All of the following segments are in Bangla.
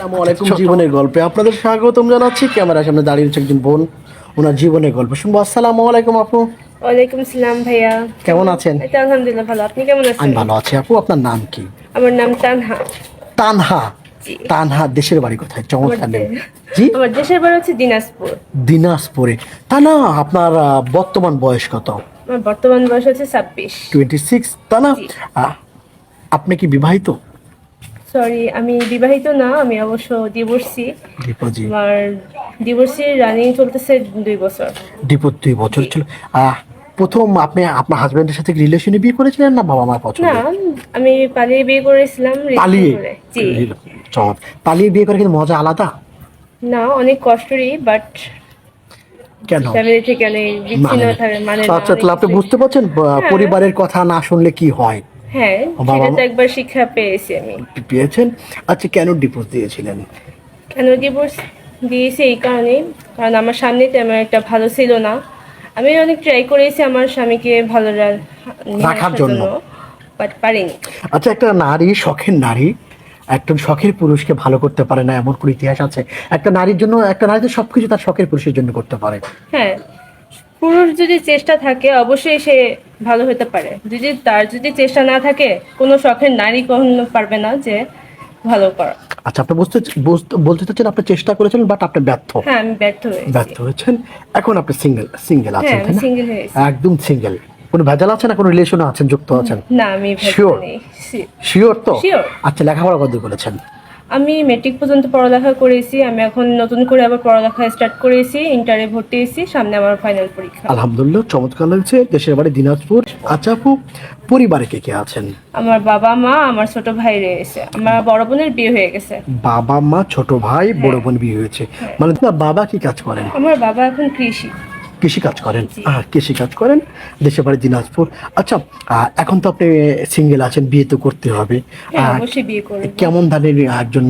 আসসালামু আলাইকুম জীবনের গল্পে। আপনাদের স্বাগতম জানাচ্ছি। ক্যামেরার সামনে দাঁড়িয়ে রয়েছে একজন বোন। ওনার জীবনের গল্প। শুনব। আসসালামু আলাইকুম আপু। ওয়ালাইকুম আসসালাম ভাইয়া। কেমন আছেন? আলহামদুলিল্লাহ ভালো। আপনি কেমন আমি আছেন ভালো আছি আপু। আপনার নাম কি? আমার নাম তানহা। তানহা? তানহা দেশের বাড়ি কোথায়? চমৎকার দে- জি? আমার দেশের বাড়ি হচ্ছে দিনাজপুর। দিনাজপুরে। তানা আপনার বর্তমান বয়স কত? আমার বর্তমান বয়স হচ্ছে ছাব্বিশ। Twenty six. তানা আপনি কি বিবাহিত? সরি আমি বিবাহিত না আমি অবশ্য ডিভোর্সি আমার ডিভোর্সি রানিং চলতেছে দুই বছর। দীপক দুই বছর ছিল আহ, প্রথম আপনি আপনার হাজবেন্ডের সাথে রিলেশনে বিয়ে করেছিলেন না বাবা মার পছন্দ? না আমি পালিয়ে বিয়ে করেছিলাম পালিয়ে করে। জি। পালিয়ে বিয়ে করে কিন্তু মজা আলাদা? না অনেক কষ্টেরই বাট কেন? ফ্যামিলি থেকে অনেক বিচ্ছিন্ন মানে থাকে মানে আচ্ছা তাহলে আপনি বুঝতে পারছেন হ্যাঁ। পরিবারের কথা না শুনলে কি হয়? হ্যাঁ সেটা তো একবার শিক্ষা পেয়েছি আমি। পেয়েছেন? আচ্ছা কেন ডিভোর্স দিয়েছিলেন? কেন ডিভোর্স দিয়েছি এই কারণে কারণ আমার সামনে তেমন একটা ভালো ছিল না। আমি অনেক ট্রাই করেছি আমার স্বামীকে ভালো রাখার জন্য। বাট পারিনি। আচ্ছা একটা নারী শখের নারী একজন শখের পুরুষকে ভালো করতে পারে না এমন কোনো ইতিহাস আছে? একটা নারীর জন্য একটা নারী তো সবকিছু তার শখের পুরুষের জন্য করতে পারে। হ্যাঁ পুরুষ যদি চেষ্টা থাকে অবশ্যই সে ভালো হতে পারে। যদি তার যদি চেষ্টা না থাকে কোনো শখের নারী কখনো পারবে না যে ভালো করা। আচ্ছা আপনি বুঝতে বলতে চাচ্ছেন আপনি চেষ্টা করেছিলেন বাট আপনি ব্যর্থ। হ্যাঁ আমি ব্যর্থ হয়েছি। ব্যর্থ হয়েছেন। এখন আপনি সিঙ্গেল সিঙ্গেল হ্যাঁ আছেন আমি তাই সিঙ্গেল হয়েছি একদম সিঙ্গেল কোনো ভেজাল আছে না? কোনো রিলেশনে আছেন যুক্ত আছেন? না আমি. নেই। শিওর তো? Sure. আচ্ছা লেখাপড়া কত করেছেন? আমি মেট্রিক পর্যন্ত পড়ালেখা করেছি আমি এখন নতুন করে আবার পড়ালেখা স্টার্ট করেছি ইন্টারে ভর্তি হয়েছি সামনে আমার ফাইনাল পরীক্ষা। আলহামদুলিল্লাহ চমৎকার লাগছে। দেশের বাড়ি দিনাজপুর। আচ্ছা আপু পরিবারে কে কে আছেন? আমার বাবা মা আমার ছোট ভাই রয়েছে। আমার বড় বোনের বিয়ে হয়ে গেছে। বাবা মা ছোট ভাই বড় বোন বিয়ে হয়েছে। মানে বাবা কি কাজ করেন? আমার বাবা এখন কৃষি। কৃষি কাজ করেন। হ্যাঁ কৃষি কাজ করেন দেশের বাড়ি দিনাজপুর। আচ্ছা এখন তো আপনি সিঙ্গেল আছেন বিয়ে তো করতে হবে। হ্যাঁ করব। কেমন ধরনের একজন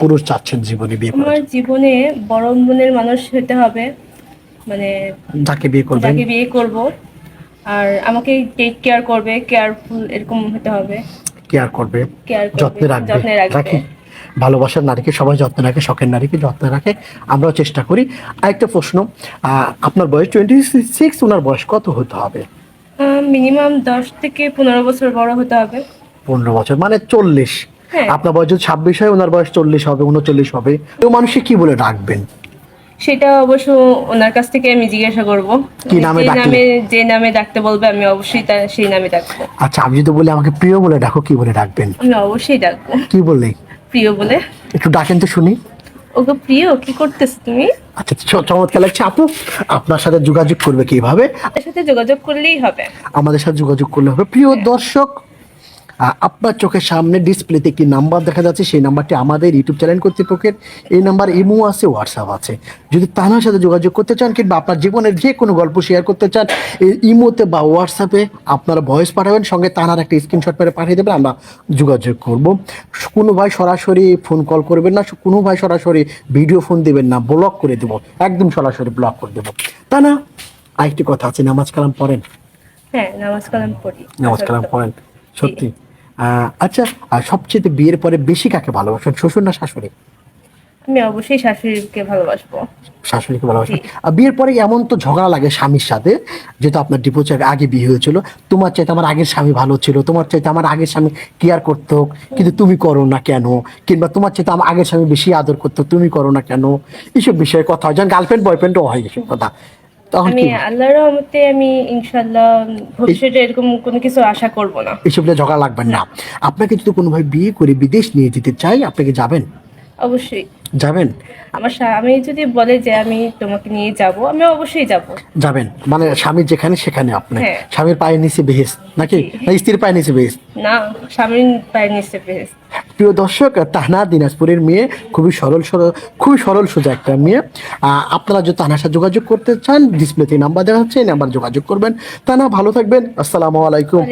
পুরুষ চাচ্ছেন জীবনে বিয়ে আমার জীবনে বড় মনের মানুষ হতে হবে মানে যাকে বিয়ে করবেন? যাকে বিয়ে করব। আর আমাকে টেক কেয়ার করবে কেয়ারফুল এরকম হতে হবে। কেয়ার করবে কেয়ার করবে যত্নে রাখবে। যত্নে রাখবে। রাখি। ভালোবাসার নারীকে সবাই যত্নে রাখে শখের নারীকে যত্নে রাখে। আমরাও চেষ্টা করি। আরেকটা প্রশ্ন আপনার বয়স টোয়েন্টি সিক্স ওনার বয়স কত হতে হবে? মিনিমাম দশ থেকে পনেরো বছর বড় হতে হবে। পনেরো বছর মানে চল্লিশ। হ্যাঁ। আপনার বয়স যদি ছাব্বিশ হয় ওনার বয়স চল্লিশ হবে উনচল্লিশ হবে। তো মানুষকে কি বলে ডাকবেন? সেটা অবশ্য ওনার কাছ থেকে আমি জিজ্ঞাসা করব। কি নামে যে নামে যে নামে ডাকতে বলবে আমি অবশ্যই তার সেই নামে ডাকবো। আচ্ছা আমি যদি বলি আমাকে প্রিয় বলে ডাকো কি বলে ডাকবেন? আমি অবশ্যই ডাকবো। কি বললে? প্রিয় বলে। একটু ডাকেন তো শুনি। ওকে প্রিয় কি করতেছ তুমি? আচ্ছা চমৎকার লাগছে। আপু আপনার সাথে যোগাযোগ করবে কীভাবে? তার সাথে যোগাযোগ করলেই হবে। আমাদের সাথে যোগাযোগ করলে হবে। প্রিয় দর্শক আহ, আপনার চোখের সামনে ডিসপ্লেতে একটি নাম্বার দেখা যাচ্ছে? সেই নাম্বারটি আমাদের ইউটিউব চ্যানেল কর্তৃপক্ষের। এই নাম্বার ইমো আছে হোয়াটসঅ্যাপ আছে। যদি তানার সাথে যোগাযোগ করতে চান কিংবা আপনার জীবনের যে কোনো গল্প শেয়ার করতে চান এই ইমোতে বা হোয়াটসঅ্যাপে আপনারা ভয়েস পাঠাবেন। সঙ্গে তানার একটা স্ক্রিনশট করে পাঠিয়ে দেবেন আমরা যোগাযোগ করব। কোনো ভাই সরাসরি ফোন কল করবেন না কোনো ভাই সরাসরি ভিডিও ফোন দেবেন না ব্লক করে দেবো। একদম সরাসরি ব্লক করে দেবো। তা না আরেকটি কথা আছে নামাজ কালাম পড়েন? হ্যাঁ নামাজ কালাম পড়ি। নামাজ কালাম পড়েন সত্যি। আচ্ছা সবচেয়ে বিয়ের পরে বেশি কাকে ভালোবাসেন শ্বশুর না শাশুড়ি? আমি অবশ্যই শাশুড়িকে ভালোবাসবো। শাশুড়িকে ভালোবাসেন আর বিয়ের পরে এমন তো ঝগড়া লাগে স্বামীর সাথে যেহেতু আপনার ডিপোজ আগে বিয়ে হয়েছিল তোমার চাইতে আমার আগের স্বামী ভালো ছিল তোমার চাইতে আমার আগের স্বামী কেয়ার করতো কিন্তু তুমি করো না কেন? কিংবা তোমার চাইতে আমার আগের স্বামী বেশি আদর করতো তুমি করো না কেন? এইসব বিষয়ে কথা হয়। যেমন গার্লফ্রেন্ড বয়ফ্রেন্ডও হয় এসব কথা। তখন আমি আল্লাহর রহমতে আমি ইনশাল্লাহ ভবিষ্যতে এরকম কোনো কিছু আশা করব না। এসব নিয়ে ঝগড়া লাগবেন না। আপনাকে যদি কোনো ভাই বিয়ে করে বিদেশ নিয়ে যেতে চাই আপনাকে যাবেন? অবশ্যই। যাবেন? আমার স্বামী যদি বলে যে আমি তোমাকে নিয়ে যাব আমি অবশ্যই যাব। যাবেন। মানে স্বামীর যেখানে সেখানে আপনি। হ্যাঁ। স্বামীর পায়ের নিচে বেহেস নাকি? স্ত্রীর পায়ের নিচে বেহেস না স্বামীর পায়ের নিচে বেশ প্রিয় দর্শক, তাহনা দিনাজপুরের মেয়ে, খুবই সরল সরল, খুবই সরল সোজা একটা মেয়ে। আপনারা যদি তাহনার সাথে যোগাযোগ করতে চান ডিসপ্লেতে নাম্বার দেওয়া হচ্ছে, এই নাম্বার যোগাযোগ করবেন। তানা ভালো থাকবেন। আসসালামু আলাইকুম।